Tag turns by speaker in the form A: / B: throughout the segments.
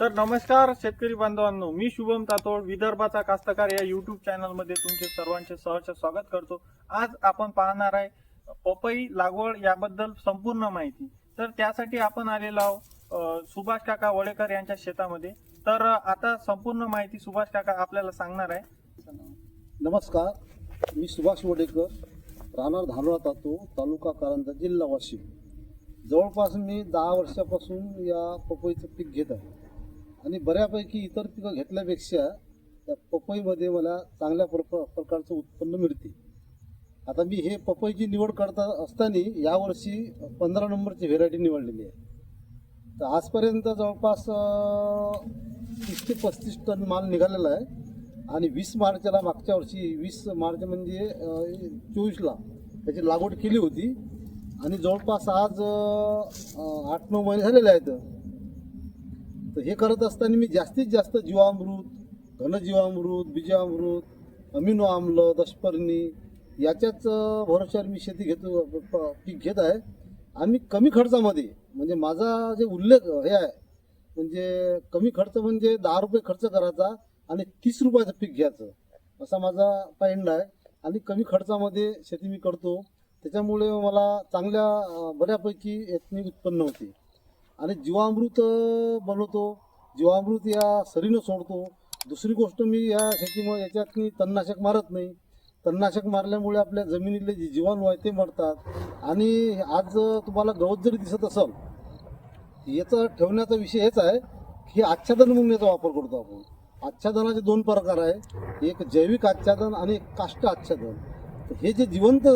A: तर नमस्कार शेतकरी बांधवांनो मी शुभम तातोड विदर्भाचा कास्तकार या युट्यूब चॅनलमध्ये तुमचे सर्वांचे सहर्ष स्वागत करतो. आज आपण पाहणार आहे पपई लागवड याबद्दल संपूर्ण माहिती. तर त्यासाठी आपण आलेलो आहोत सुभाष काका वडेकर यांच्या शेतामध्ये. तर आता संपूर्ण माहिती सुभाष काका आपल्याला सांगणार आहे.
B: नमस्कार मी सुभाष वडेकर राहणार धानोळा तातो तालुका कारंजा जिल्हा वाशिम. जवळपास मी दहा वर्षापासून या पपईचं पीक घेत आहे. आणि बऱ्यापैकी इतर पिकं घेतल्यापेक्षा त्या पपईमध्ये मला चांगल्या प्र प्रकारचं उत्पन्न मिळते. आता मी हे पपईची निवड करता असताना यावर्षी पंधरा नंबरची व्हेरायटी निवडलेली आहे. तर आजपर्यंत जवळपास तीस ते पस्तीस टन माल निघालेला आहे. आणि वीस मार्चला मागच्या वर्षी वीस मार्च म्हणजे चोवीसला त्याची लागवड केली होती. आणि जवळपास आज आठ नऊ महिने झालेले आहेत. तर हे करत असताना मी जास्तीत जास्त जीवामृत घनजीवामृत बीजामृत अमिनो आम्ल दशपर्णी याच्याच अं, भरोश्यावर मी शेती घेतो प- पीक घेत आहे. आणि कमी खर्चामध्ये म्हणजे माझा जे उल्लेख हे आहे म्हणजे कमी खर्च म्हणजे दहा रुपये खर्च करायचा आणि तीस रुपयाचं पीक घ्यायचं असा माझा पायंड आहे. आणि कमी खर्चामध्ये शेती मी करतो. त्याच्यामुळे मला चांगल्या बऱ्यापैकी यातनी उत्पन्न होते. आणि जीवामृत बनवतो. जीवामृत या सरीनं सोडतो. दुसरी गोष्ट मी या शेतीमुळे याच्यात मी तणनाशक मारत नाही. तणनाशक मारल्यामुळे आपल्या जमिनीतले जे जीवाणू आहे ते मरतात. आणि आज तुम्हाला गवत जरी दिसत असेल याचा ठेवण्याचा विषय हेच आहे की आच्छादन म्हणून याचा वापर करतो आपण. आच्छादनाचे दोन प्रकार आहे. एक जैविक आच्छादन आणि एक काष्ट आच्छादन. हे जे जिवंत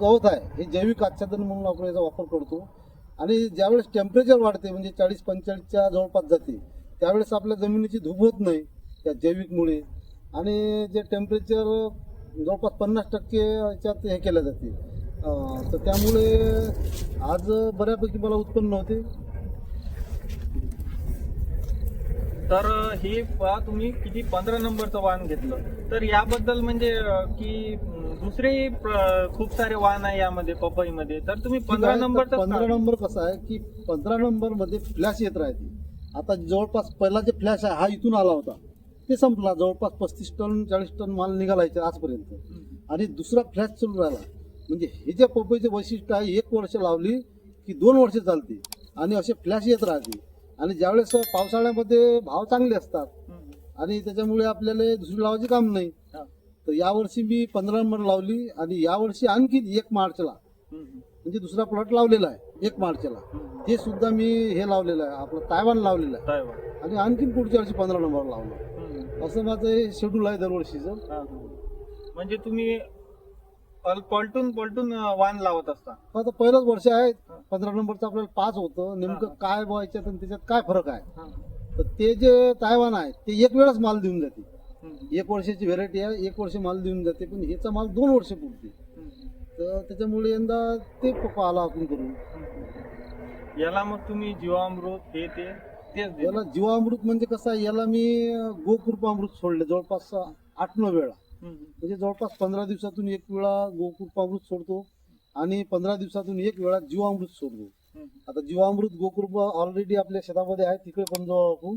B: गवत आहे हे जैविक आच्छादन म्हणून आपण याचा वापर करतो. आणि ज्यावेळेस टेम्परेचर वाढते म्हणजे चाळीस पंचेचाळीसच्या जवळपास जाते त्यावेळेस आपल्या जमिनीची धूप होत नाही त्या जैविकमुळे. आणि जे टेम्परेचर जवळपास पन्नास टक्के याच्यात हे केलं जाते. तर त्यामुळे आज बऱ्यापैकी मला उत्पन्न होते.
A: तर हे पहा तुम्ही किती पंधरा नंबरचं वाहन घेतलं. तर याबद्दल म्हणजे की दुसरे खूप सारे वाहन आहे यामध्ये पपईमध्ये. तर तुम्ही पंधरा नंबरचं
B: पंधरा नंबर कसं आहे की पंधरा नंबरमध्ये फ्लॅश येत राहते. आता जवळपास पहिला जे फ्लॅश आहे हा इथून आला होता. ते संपला. जवळपास पस्तीस टन चाळीस टन माल निघालायचा आजपर्यंत. आणि दुसरा फ्लॅश चालू राहिला म्हणजे हे जे पपईचे वैशिष्ट्य आहे एक वर्ष लावली की दोन वर्ष चालते. आणि असे फ्लॅश येत राहते. आणि ज्यावेळेस पावसाळ्यामध्ये भाव चांगले असतात. आणि त्याच्यामुळे आपल्याला दुसरी लावायचे काम नाही. तर यावर्षी मी पंधरा नंबर लावली आणि यावर्षी आणखी एक मार्चला म्हणजे दुसरा प्लॉट लावलेला आहे एक मार्चला. ते सुद्धा मी हे लावलेलं आहे आपलं तायवान लावलेलं आहे. आणि आणखीन पुढच्या वर्षी पंधरा नंबर लावलं असं माझं हे शेड्यूल आहे दरवर्षीचं.
A: म्हणजे तुम्ही पल- पलटून पलटून वाहन लावत असता.
B: आता पहिलंच वर्ष आहे. पंधरा नंबरचं आपल्याला पाच होतं. नेमकं काय याच्यात आणि त्याच्यात काय फरक आहे? तर ते जे तायवान आहे ते एक वेळच माल देऊन जाते. एक वर्षाची व्हेरायटी आहे एक वर्ष माल देऊन जाते पण ह्याचा माल दोन वर्ष पुरते तर त्याच्यामुळे यंदा ते पाहिला आपण करून
A: याला मग तुम्ही जीवामृत हे ते.
B: याला जीवामृत म्हणजे कसं आहे याला मी गोकृपामृत सोडले जवळपास आठ नऊ वेळा. म्हणजे जवळपास पंधरा दिवसातून एक वेळा गोकृपामृत सोडतो आणि पंधरा दिवसातून एक वेळा जीवामृत सोडतो. आता जीवामृत गोकृप ऑलरेडी आपल्या शेतामध्ये आहे तिकडे पण जाऊ आपण.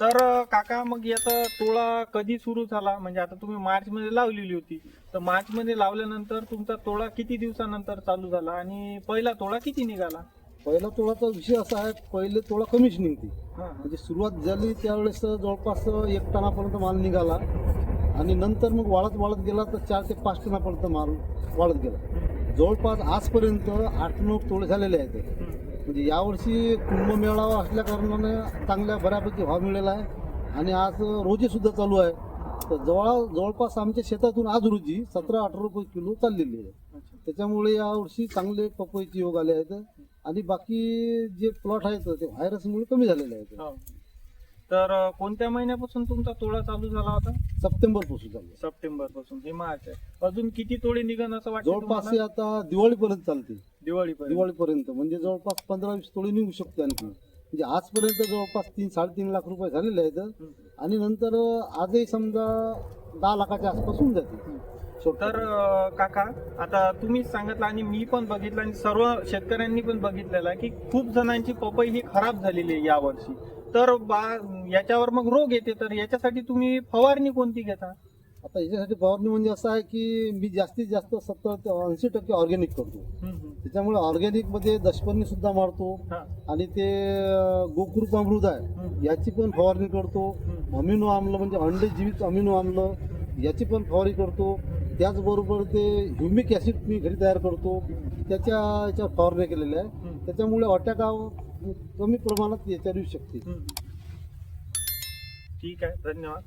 A: तर काका मग याचा तोळा कधी सुरू झाला? म्हणजे आता तुम्ही मार्च मध्ये लावलेली होती. तर मार्च मध्ये लावल्यानंतर तुमचा तोळा किती दिवसानंतर चालू झाला? आणि पहिला तोळा किती निघाला?
B: पहिला तोळाचा विषय असा आहे पहिले तोळा कमीच निघते.
A: हा.
B: म्हणजे सुरुवात झाली त्यावेळेस जवळपास एक टनापर्यंत माल निघाला. आणि नंतर मग वाढत वाढत गेला तर चार ते पाच टनापर्यंत माल वाढत गेला. जवळपास आजपर्यंत आठ नऊ तोडे झालेले आहेत. म्हणजे यावर्षी कुंभमेळा असल्या कारणाने चांगल्या बऱ्यापैकी भाव मिळाला आहे. आणि आज रोजी सुद्धा चालू आहे. तर जवळ जवळपास आमच्या शेतातून आज रोजी सतरा अठरा रुपये किलो चाललेली आहे. त्याच्यामुळे यावर्षी चांगले पपईचे योग आले आहेत. आणि बाकी जे प्लॉट आहेत ते व्हायरसमुळे कमी झालेले आहेत.
A: हो. तर कोणत्या महिन्यापासून तुमचा तोळा चालू झाला होता?
B: सप्टेंबरपासून चालू
A: सप्टेंबरपासून हे मार्च आहे. अजून किती तोडे निघन असं वाटतं
B: जवळपास हे
A: तुम्हाला?
B: आता दिवाळीपर्यंत चालते.
A: दिवाळीपर्यंत.
B: दिवाळीपर्यंत. म्हणजे जवळपास पंधरा वीस तोळे निघू शकते आणखी. म्हणजे आजपर्यंत जवळपास तीन साडेतीन लाख रुपये झालेले आहेत.
A: हम्म.
B: आणि नंतर आजही समजा दहा लाखाच्या आसपास होऊन जाते.
A: तर अ, काका आता तुम्हीच सांगितलं आणि मी पण बघितलं आणि सर्व शेतकऱ्यांनी पण बघितलेलं आहे की खूप जणांची पपई ही खराब झालेली आहे यावर्षी. तर बा- याच्यावर मग रोग येते तर याच्यासाठी तुम्ही फवारणी कोणती घेता
B: आता याच्यासाठी फवारणी म्हणजे असं आहे की मी जास्तीत जास्त सत्तर ते ऐंशी टक्के ऑर्गॅनिक करतो. त्याच्यामुळे ऑर्गॅनिकमध्ये दशपर्णी सुद्धा मारतो
A: हा.
B: आणि ते अं, गोकृप अमृत आहे. याची पण फवारणी करतो
A: हम्म.
B: अमिनो आम्ल म्हणजे अंडे जीवित अमिनो आम्ल याची पण फवारणी करतो त्याचबरोबर ते ह्युमिक ॲसिड मी घरी तयार करतो त्याच्या याच्या फवारणी केलेल्या आहे
A: हम्म.
B: त्याच्यामुळे अटॅक कमी प्रमाणात याच्यावर येऊ शकते
A: ठीक आहे धन्यवाद.